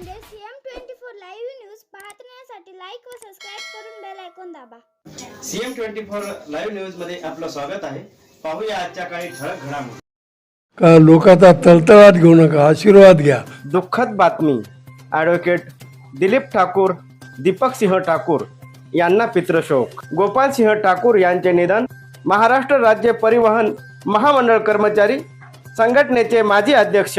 म्हणजे CM twenty four live news पाहण्यासाठी like व सबस्क्राईब करून बेल ऐकून दाबा. सीएम ट्वेंटी फोर लाईव्ह न्यूजमध्ये आपलं स्वागत आहे. पाहूया आजच्या काही ठळक घडामोडी. का लोकांचा तळतळाट घेऊ नका आशीर्वाद घ्या. दुःखद बातमी. ॲडव्होकेट दिलीप ठाकूर दीपक सिंह ठाकूर यांना पितृशोक गोपाल सिंह ठाकूर यांचे निधन. महाराष्ट्र राज्य परिवहन महामंडळ कर्मचारी संघटनेचे माजी अध्यक्ष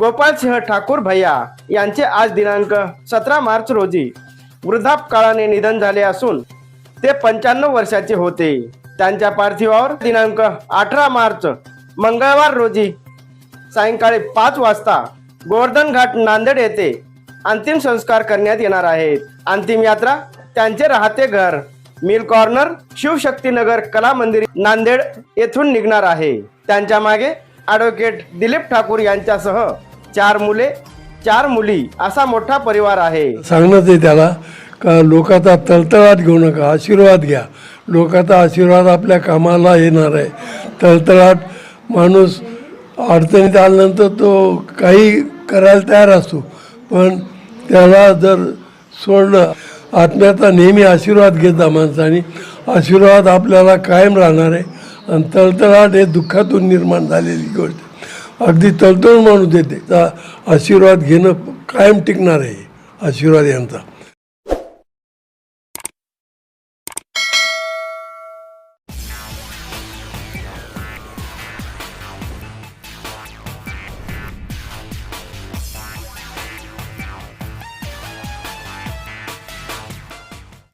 गोपाल सिंह ठाकूर भैया यांचे आज दिनांक सतरा मार्च रोजी वृद्धापकाळाने निधन झाले असून ते पंच्याण्णव वर्षाचे होते. त्यांच्या पार्थिवावर दिनांक अठरा मार्च मंगळवार रोजी सायंकाळी पाच वाजता गोवर्धन घाट नांदेड येथे अंतिम संस्कार करण्यात येणार आहेत. अंतिम यात्रा त्यांचे राहते घर. मिल कॉर्नर शिवशक्तीनगर कला मंदिर नांदेड येथून निघणार आहे. त्यांच्या मागे ॲडव्होकेट दिलीप ठाकूर यांच्यासह चार मुले चार मुली असा मोठा परिवार आहे. सांगणंच आहे त्याला का लोकांचा तळतळात घेऊ नका आशीर्वाद घ्या. लोकांचा आशीर्वाद आपल्या कामाला येणार आहे. तळतळाट माणूस अडचणीत आल्यानंतर तो काही करायला तयार असतो. पण त्याला जर सोडलं आत्म्याचा नेहमी आशीर्वाद घेता माणसाने. आशीर्वाद आपल्याला कायम राहणार आहे. आणि तळतळाट हे दुःखातून निर्माण झालेली गोष्ट. अगदी तळतळ माणूस देते आशीर्वाद घेणं कायम टिकणार आहे आशीर्वाद यांचा.